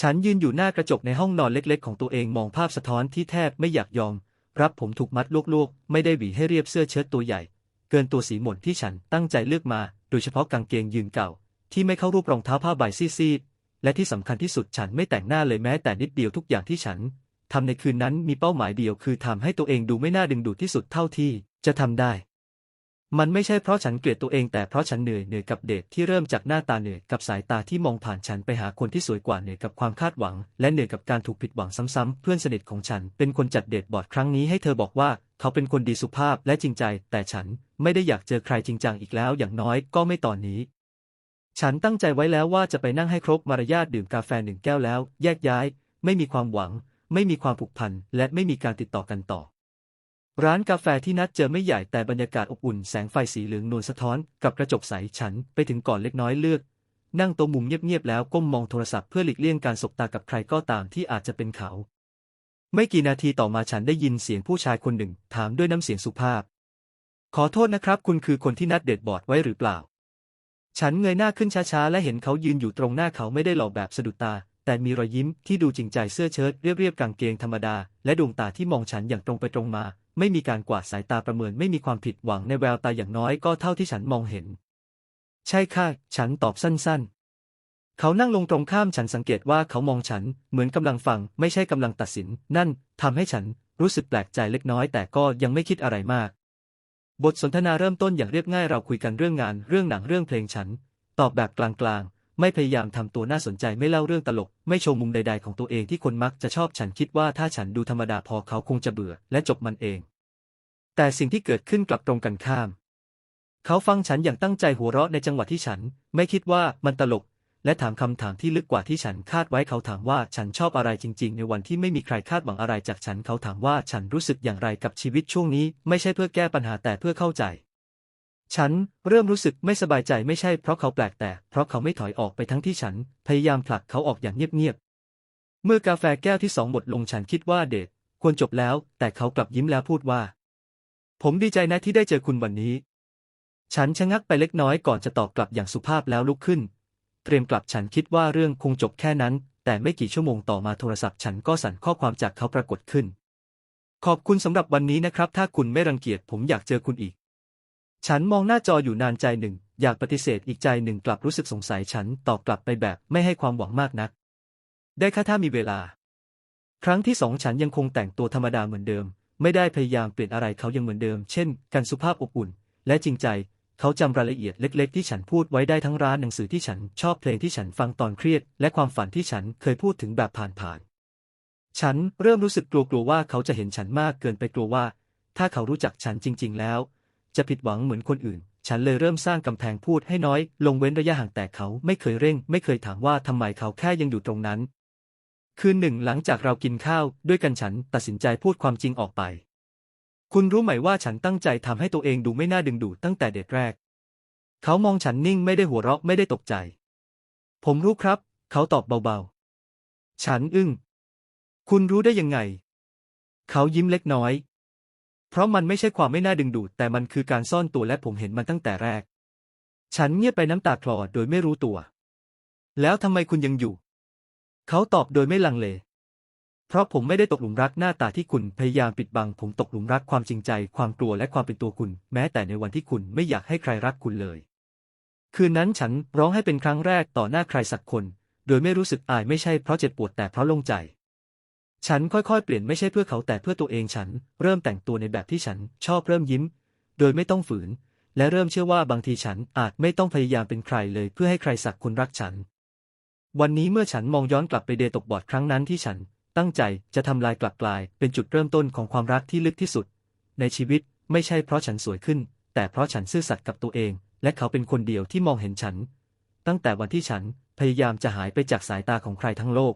ฉันยืนอยู่หน้ากระจกในห้องนอนเล็กๆ ของตัวเองมองภาพสะท้อนที่แทบไม่อยากยอม รับผมถูกมัดลวกๆ ไม่ได้หวีให้เรียบเสื้อเชิ้ตตัวใหญ่ เกินตัวสีหม่นที่ฉันตั้งใจเลือกมา โดยเฉพาะกางเกงยืนเก่า ที่ไม่เข้ารูปรองเท้าผ้าใบซีดๆ และที่สำคัญที่สุดฉันไม่แต่งหน้าเลยแม้แต่นิดเดียวทุกอย่างที่ฉันทำในคืนนั้นมีเป้าหมายเดียวคือทำให้ตัวเองดูไม่น่าดึงดูดที่สุดเท่าที่จะทำได้ มันไม่ใช่เพราะฉันเกลียดตัวเองแต่เพราะฉันเหนื่อยเหนื่อยกับเดทที่เริ่มจากหน้าตาเหนื่อยกับสายตาที่มองผ่านฉันไปหาคนที่สวยกว่าเหนื่อยกับความคาดหวัง และเหนื่อยกับการถูกผิดหวังซ้ำๆเพื่อนสนิทของฉันเป็นคนจัดเดทบอร์ดครั้งนี้ให้เธอบอกว่าเขาเป็นคนดีสุภาพและจริงใจ แต่ฉันไม่ได้อยากเจอใครจริงจังอีกแล้วอย่างน้อยก็ไม่ตอนนี้ ฉันตั้งใจไว้แล้วว่าจะไปนั่งให้ครบมารยาทดื่มกาแฟหนึ่งแก้วแล้ว แยกย้าย ไม่มีความหวัง ไม่มีความผูกพันและไม่มีการติดต่อกันต่อ ร้านกาแฟที่นัดเจอไม่ใหญ่แต่บรรยากาศอบอุ่นแสงไฟสีเหลืองนวลสะท้อนกับกระจกใสฉันไปถึงก่อนเล็กน้อยเลือก นั่งโต๊ะมุมเงียบๆแล้วก้มมองโทรศัพท์เพื่อหลีกเลี่ยงการสบตากับใครก็ตามที่อาจจะเป็นเขา ไม่กี่นาทีต่อมาฉันได้ยินเสียงผู้ชายคนหนึ่ง ถามด้วยน้ำเสียงสุภาพ ขอโทษนะครับ คุณคือคนที่นัดเดทบอร์ดไว้หรือเปล่า ฉันเงยหน้าขึ้นช้าๆและเห็นเขายืนอยู่ตรงหน้าเขาไม่ได้หล่อแบบสะดุดตาแต่มีรอยยิ้มที่ดูจริงใจเสื้อเชิ้ตเรียบๆกางเกงธรรมดา และดวงตาที่มองฉันอย่างตรงไปตรงมา ไม่มีการกวาดสายตาประเมินไม่มีความผิดหวังในแววตาอย่างน้อยก็เท่าที่ฉันมองเห็น ใช่ค่ะ ฉันตอบสั้น ๆ เขานั่งลงตรงข้ามฉันสังเกตว่าเขามองฉันเหมือนกำลังฟัง ไม่ใช่กำลังตัดสิน นั่นทำให้ฉันรู้สึกแปลกใจเล็กน้อยแต่ก็ยังไม่คิดอะไรมาก บทสนทนาเริ่มต้นอย่างเรียบง่ายเราคุยกันเรื่องงานเรื่องหนังเรื่องเพลงฉัน ตอบแบบกลางๆไม่พยายามทำตัวน่าสนใจไม่เล่าเรื่องตลก ไม่โชว์มุมใดๆของตัวเองที่คนมักจะชอบฉันคิดว่าถ้าฉันดูธรรมดาพอเขาคงจะเบื่อและจบมันเอง แต่สิ่งที่เกิดขึ้นกลับตรงกันข้าม เขาฟังฉันอย่างตั้งใจหัวเราะในจังหวะที่ฉัน ไม่คิดว่ามันตลก และถามคำถามที่ลึกกว่าที่ฉันคาดไว้เขาถามว่าฉันชอบอะไรจริง ๆ ในวันที่ไม่มีใครคาดหวังอะไรจากฉันเขาถามว่าฉันรู้สึกอย่างไรกับชีวิตช่วงนี้ ไม่ใช่เพื่อแก้ปัญหาแต่เพื่อเข้าใจ ฉันเริ่มรู้สึกไม่สบายใจไม่ใช่เพราะเขาแปลกแต่ เพราะเขาไม่ถอยออกไปทั้งที่ฉัน พยายามผลักเขาออกอย่างเงียบๆเมื่อกาแฟแก้วที่สองหมดลงฉันคิดว่าเดทควรจบแล้ว แต่เขากลับยิ้มแล้วพูดว่า ผมดีใจนะที่ได้เจอคุณวันนี้ ฉันชะงักไปเล็กน้อยก่อนจะตอบกลับอย่างสุภาพแล้วลุกขึ้น เตรียมกลับฉันคิดว่าเรื่องคงจบแค่นั้น แต่ไม่กี่ชั่วโมงต่อมาโทรศัพท์ฉันก็สั่นข้อความจากเขาปรากฏขึ้น ขอบคุณสำหรับวันนี้นะครับ ถ้าคุณไม่รังเกียจผมอยากเจอคุณอีก ฉันมองหน้าจออยู่นานใจหนึ่ง อยากปฏิเสธอีกใจหนึ่งกลับรู้สึกสงสัยฉันตอบกลับไปแบบไม่ให้ความหวังมากนัก ได้ค่ะถ้ามีเวลา ครั้งที่สองฉันยังคงแต่งตัวธรรมดาเหมือนเดิม ไม่ได้พยายามเปลี่ยนอะไรเขายังเหมือนเดิม เช่น การสุภาพอบอุ่น และจริงใจ เขาจำรายละเอียดเล็ก ๆ ที่ฉันพูดไว้ได้ทั้งร้านหนังสือที่ฉันชอบเพลงที่ฉันฟังตอนเครียด และความฝันที่ฉันเคยพูดถึงแบบผ่านๆ ฉันเริ่มรู้สึกกลัวๆว่าเขาจะเห็นฉันมากเกินไปกลัวว่า ถ้าเขารู้จักฉันจริง ๆ แล้ว จะผิดหวังเหมือนคนอื่น ฉันเลยเริ่มสร้างกำแพงพูดให้น้อย ลงเว้นระยะห่างแต่เขาไม่เคยเร่ง ไม่เคยถามว่าทำไมเขาแค่ยังอยู่ตรงนั้น คืนหนึ่งหลังจากเรากินข้าวด้วยกันฉันตัดสินใจพูดความจริงออกไป คุณรู้ไหมว่าฉันตั้งใจทำให้ตัวเองดูไม่น่าดึงดูดตั้งแต่เด็กแรก เขามองฉันนิ่งไม่ได้หัวเราะไม่ได้ตกใจ ผมรู้ครับ เขาตอบเบาๆ ฉันอึ้ง คุณรู้ได้ยังไง เขายิ้มเล็กน้อย เพราะมันไม่ใช่ความไม่น่าดึงดูด แต่มันคือการซ่อนตัวและผมเห็นมันตั้งแต่แรก ฉันเงียบไปน้ำตาคลอโดยไม่รู้ตัว แล้วทำไมคุณยังอยู่ เขาตอบโดยไม่ลังเล เพราะผมไม่ได้ตกหลุมรักหน้าตาที่คุณพยายามปิดบัง ผมตกหลุมรักความจริงใจ ความกลัวและความเป็นตัวคุณ แม้แต่ในวันที่คุณไม่อยากให้ใครรักคุณเลย คืนนั้นฉันร้องให้เป็นครั้งแรกต่อหน้าใครสักคน โดยไม่รู้สึกอายไม่ใช่เพราะเจ็บปวดแต่เพราะโล่งใจ ฉันค่อยๆ เปลี่ยนไม่ใช่เพื่อเขาแต่เพื่อตัวเองฉัน เริ่มแต่งตัวในแบบที่ฉันชอบเริ่มยิ้ม โดยไม่ต้องฝืน และเริ่มเชื่อว่าบางทีฉันอาจไม่ต้องพยายามเป็นใครเลย เพื่อให้ใครสักคนรักฉัน วันนี้เมื่อฉันมองย้อนกลับไปเดตกบอดครั้งนั้นที่ฉัน ตั้งใจจะทำลายกลับกลาย เป็นจุดเริ่มต้นของความรักที่ลึกที่สุด ในชีวิตไม่ใช่เพราะฉันสวยขึ้น แต่เพราะฉันซื่อสัตย์กับตัวเอง และเขาเป็นคนเดียวที่มองเห็นฉัน ตั้งแต่วันที่ฉันพยายามจะหายไปจากสายตาของใครทั้งโลก